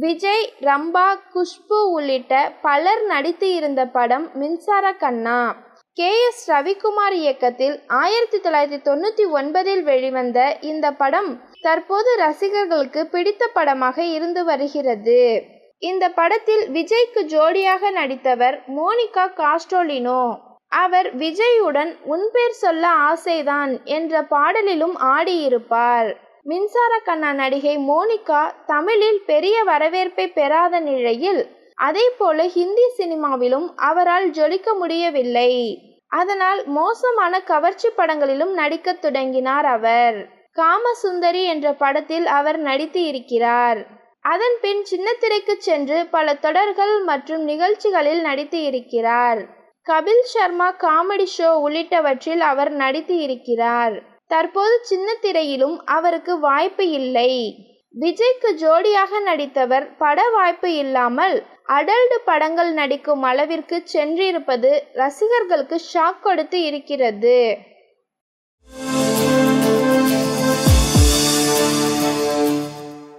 விஜய் ரம்பா குஷ்பு உள்ளிட்ட பலர் நடித்து இருந்த படம் மின்சார கண்ணா. கே. எஸ். ரவிக்குமார் இயக்கத்தில் ஆயிரத்தி தொள்ளாயிரத்தி தொண்ணூற்றி ஒன்பதில் வெளிவந்த இந்த படம் தற்போது ரசிகர்களுக்கு பிடித்த படமாக இருந்து வருகிறது. இந்த படத்தில் விஜய்க்கு ஜோடியாக நடித்தவர் மோனிகா காஸ்டோலினோ. அவர் விஜயுடன் உன்பேர் சொல்ல ஆசைதான் என்ற பாடலிலும் ஆடியிருப்பார். மின்சார கண்ணா நடிகை மோனிகா தமிழில் பெரிய வரவேற்பை பெறாத நிலையில் அதே போல ஹிந்தி சினிமாவிலும் அவரால் ஜொலிக்க முடியவில்லை. அதனால் மோசமான கவர்ச்சி படங்களிலும் நடிக்கத் தொடங்கினார் அவர். காமசுந்தரி என்ற படத்தில் அவர் நடித்து இருக்கிறார். அதன் பின் சின்னத்திரைக்கு சென்று பல தொடர்கள் மற்றும் நிகழ்ச்சிகளில் நடித்து இருக்கிறார். கபில் சர்மா காமெடி ஷோ உள்ளிட்டவற்றில் அவர் நடித்து இருக்கிறார். தற்போது சின்ன திரையிலும் அவருக்கு வாய்ப்பு இல்லை. விஜய்க்கு ஜோடியாக நடித்தவர் பட வாய்ப்பு இல்லாமல் அடல்ட் படங்கள் நடிக்கும் அளவிற்கு சென்றிருப்பது ரசிகர்களுக்கு ஷாக் கொடுத்து இருக்கிறது.